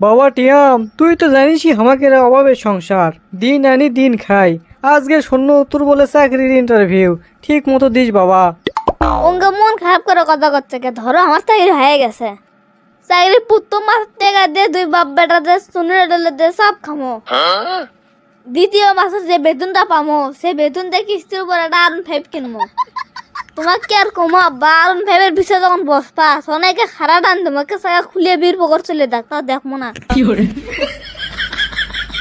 বাবা টিয়াম, তুই তো জানিসই আমাকে অভাবের সংসার। দিন আনি দিন খাই। আজকে শূন্য উত্তর বলে চাকরির ইন্টারভিউ ঠিক মতো দিস বাবা। মন খারাপ করে কথা করছে কে? ধরো আমার চাকরি হয়ে গেছে। চাকরি পুত্র মাস টাকা দে, দুই বাপ বেটা দে শুনে ডলে দে, সব খামো। দ্বিতীয় মাসে যে বেতনটা পামো, সেই বেতন দিয়ে কিস্তির উপর একটা আরুন ফাইভ কিনবো তোমাকে আর কমো আরুন ফাইভের বিষয়ে যখন বসপা অনেকে খারা টান তোমাকে সাকা খুলিয়ে বীর পকর চলে দেখ তা দেখব না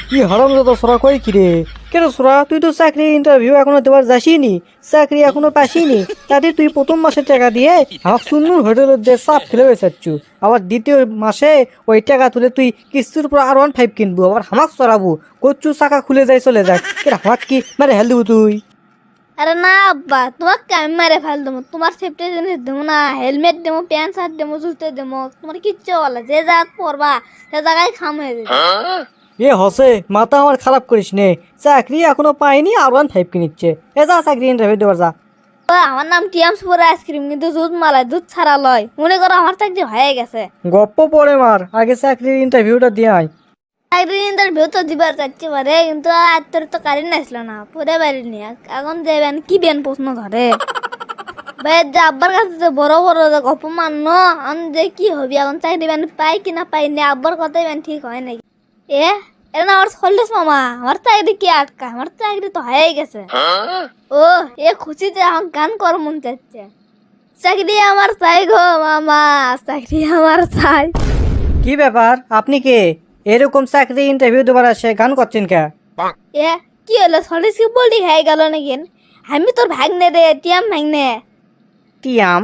কি হারাম যত সরা কই কি রে কেন সরা তুই তো চাকরি ইন্টারভিউ এখনও দেওয়ার যাসিনি চাকরি এখনও পাসিনি তাতে তুই প্রথম মাসে টাকা দিয়ে আমার সুন্দর হোটেলের যে চাপ ফেলে বেসাচ্ছু আবার দ্বিতীয় মাসে ওই টাকা তুলে তুই কিস্তির উপর আর ওয়ান ফাইভ কিনবো। আবার হামাক চড়াবো কচ্ছু চাকা খুলে যায় চলে যাক কেন হামাক কি মানে হেল দেবো তুই? আরে না আব্বা তোমাকে আমি মারে ফেল দেবো? তোমার সেফটি জিনিস দেবো না হেলমেট দেবো প্যান্ট শার্ট দেবো জুতো দেবো তোমার কিচ্ছু বলে যে জায়গা পরবা সে জায়গায় খাম হয়ে যাবে। এ হসে মাথা আমার খারাপ করিস নে। চাকরি এখনও পাইনি আর ওয়ান ফাইভ কিনিচ্ছে এ যা চাকরি ইন্টারভিউ দেওয়ার যা। আমার নাম টিয়াম সুপার আইসক্রিম কিন্তু দুধ মালাই দুধ ছাড়া লয়। মনে করো আমার চাকরি হয়ে গেছে। গপ্প পরে মার আগে চাকরির ইন্টারভিউটা দিয়ে আয়। চাকরির তো দিবার চাচ্ছি পারে কিন্তু আর তোর তো কারেন্ট আসলো না পরে পারিনি এখন যাবেন কি বেন প্রশ্ন ধরে ভাই যে আব্বার কাছে যে বড় বড় যে গপ মানো আমি যে কি হবি এখন চাকরি বেন পাই কি না পাই না আব্বার কথাই বেন ঠিক হয় নাকি এ এটা না আমার চল্লিশ মামা আমার চাকরি কি আটকা আমার চাকরি তো হয়ে গেছে ও এ খুশিতে আমার গান কর মন চাচ্ছে চাকরি আমার চাই গো মামা চাকরি আমার চাই কি ব্যাপার আপনি কে এরকম চাকরি ইন্টারভিউ দেবার আসে গান করছেন কে? এ কি হলো? সলিস কি বলটি হয়ে গেল নাকি আমি তোর ভাগ্নে রে টিয়াম ভাগ্নে। টিয়াম?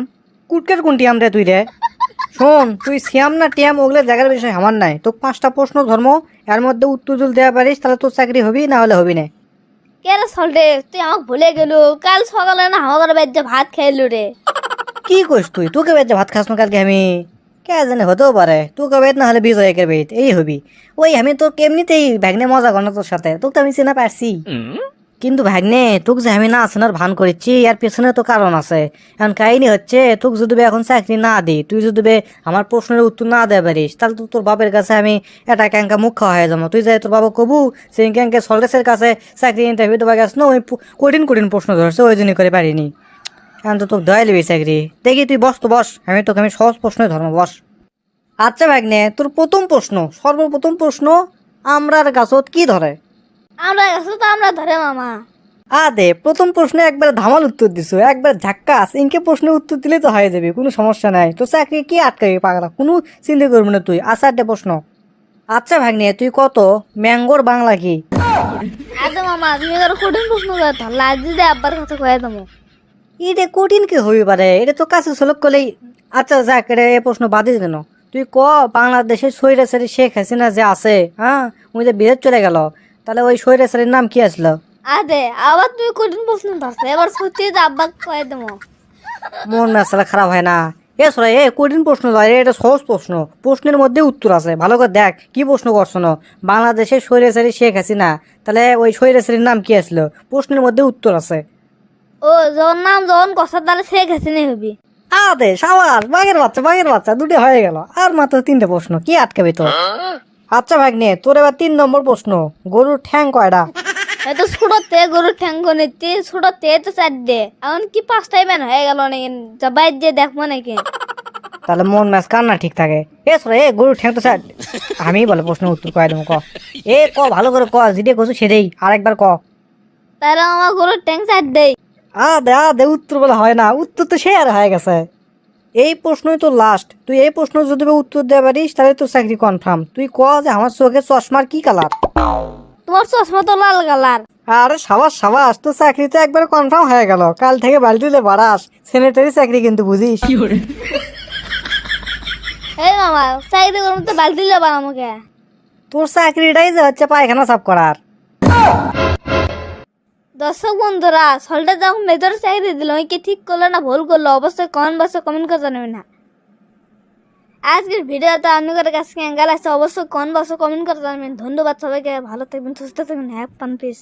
কুটকের কোন টিয়াম রে তুই রে? শোন তুই সিয়াম না টিয়াম ওগুলো জায়গার বিষয় আমার নাই। তো পাঁচটা প্রশ্ন ধর্ম এর মধ্যে উত্তর জল দেওয়া পারিস তাহলে তোর চাকরি হবি না হলে হবি না। কে রে সলটে তুই আমাকে ভুলে গেল। কাল সকালে না আমার বাড়িতে ভাত খাইলু রে। কি করিস তুই? তোকে বেদ ভাত খাস না কালকে আমি? কে জানে হতেও পারে। তোকে বেদ না হলে বিজয় একের বেদ এই হবি। ওই আমি তো কেমনিতেই ভাগ্নে মজা কর তোর সাথে। তোকে তো আমি চেনা পারছি। কিন্তু ভাগ্নে তোকে যে আমি না আসানোর ভান করেছি এর পেছনে তো কারণ আছে। এখন কাহিনী হচ্ছে তোকে যদি এখন চাকরি না দিই তুই যদি বে আমার প্রশ্নের উত্তর না দেয় পারিস তাহলে তো তোর বাপের কাছে আমি এটা ক্যাঙ্কা মুখ খাওয়া হয়ে যাব। তুই যাই তোর বাবা কবু সেই ক্যাঙ্কে সল্টেসের কাছে চাকরি ইন্টারভিউ দেওয়া গেছ না ওই কঠিন কঠিন প্রশ্ন ধরছে ওই জন্য করে পারিনি। এখন তো তোকে দেওয়াই লিবি চাকরি দেখি তুই বস তো বস আমি তোকে আমি সহজ প্রশ্নই ধর্ম বস। আচ্ছা ভাগ্নে তোর প্রথম প্রশ্ন সর্বপ্রথম প্রশ্ন আমরার গাছত কি ধরে? আমরা গেছো তো আমরা ধরে মামা। আদে প্রথম প্রশ্নে একবার ধামাল উত্তর দিছো একবার ঝাক্কাস ইনকে প্রশ্নের উত্তর দিলে তো হয়ে যাবে কোনো সমস্যা নাই। তো চাকরি কি আটকাবি পাগলা কোনো চিন্তা করবি না তুই আচ্ছা একটা প্রশ্ন। আচ্ছা ভাগ্নে তুই কত? ম্যাঙ্গোর বাংলা কি? আদে মামা তুমি কঠিন প্রশ্ন করে ধরলা আজ যদি আব্বার কাছে কয়ে দেবো। এটা কঠিন কি হবি পারে এটা তো কাছে সলক করলেই আচ্ছা যাক এটা এ প্রশ্ন বাদে দেন তুই ক বাংলাদেশের সৈরাচারী শেখ হাসিনা যে আছে হ্যাঁ? উনি যে বিদেশ চলে গেল তাহলে ওই সৈরাচারীর নাম কি আসলো? আদে আবার তুমি কঠিন প্রশ্ন ধরছো এবার সত্যি তো আব্বাকে কয়ে দেবো। মন মেসালা খারাপ হয় না। এ সরাই এ কঠিন প্রশ্ন নয় রে, এটা সহজ প্রশ্ন। প্রশ্নের মধ্যে উত্তর আছে। ভালো করে দেখ কি প্রশ্ন করছ না? বাংলাদেশের স্বৈরাচারী শেখ হাসিনা তাহলে ওই স্বৈরাচারীর নাম কি আসলো? প্রশ্নের মধ্যে উত্তর আছে। ও যখন নাম যখন কথা তাহলে শেখ হাসিনে হবি। আদে সাবাস বাঘের বাচ্চা বাঘের বাচ্চা দুটো হয়ে গেল। আর মাত্র তিনটে প্রশ্ন কি আটকাবে তো আচ্ছা ভাগ্নে তোর এবার তিন নম্বর প্রশ্ন গরুর ঠ্যাং কয়টা এত ছোটতে গরুর ঠ্যাং নিতে ছোটতে তো চারটে। এখন কি পাঁচটাই ম্যান হয়ে গেল নাকি? যা বাইর যে দেখব নাকি তাহলে মন ম্যাচ কান্না ঠিক থাকে? এ সরে এ গরুর ঠ্যাং তো স্যার আমি বলে প্রশ্ন উত্তর কয়ে দেবো ক। এ ক ভালো করে ক যেটা কছু সেটাই। আরেকবার ক। তাহলে আমার গরুর ঠ্যাং চারটে আ দে আ দে উত্তর বলে হয় না। উত্তর তো সে আর হয়ে গেছে। এই প্রশ্নই তো লাস্ট তুই এই প্রশ্ন যদি উত্তর দেওয়া পারিস তাহলে তোর চাকরি কনফার্ম তুই ক যে আমার চোখে চশমার কি কালার তোমার চশমা তো লাল কালার আরে সাবাস সাবাস তো চাকরি তো একবার কনফার্ম হয়ে গেল। কাল থেকে বাড়িতে বাড়াস। সেনেটারি চাকরি কিন্তু বুঝিস। এই মামা চাকরি করব তো বালতি যাবা আমাকে। তোর চাকরিটাই যে হচ্ছে পায়খানা সাফ করার। দর্শক বন্ধুরা সলটা যখন চাই চাকরি দিল। কি ঠিক করল না ভুল করল অবশ্যই কমেন্ট বক্সে কমেন্ট করে জানাবেন না। আজকের ভিডিওটা আপনাদের কাছে কেমন আছে অবশ্যই কমেন্ট বক্সে কমেন্ট করে জানাবেন ধন্যবাদ সবাইকে। ভালো থাকবেন, সুস্থ থাকবেন। হ্যাপ পান পিস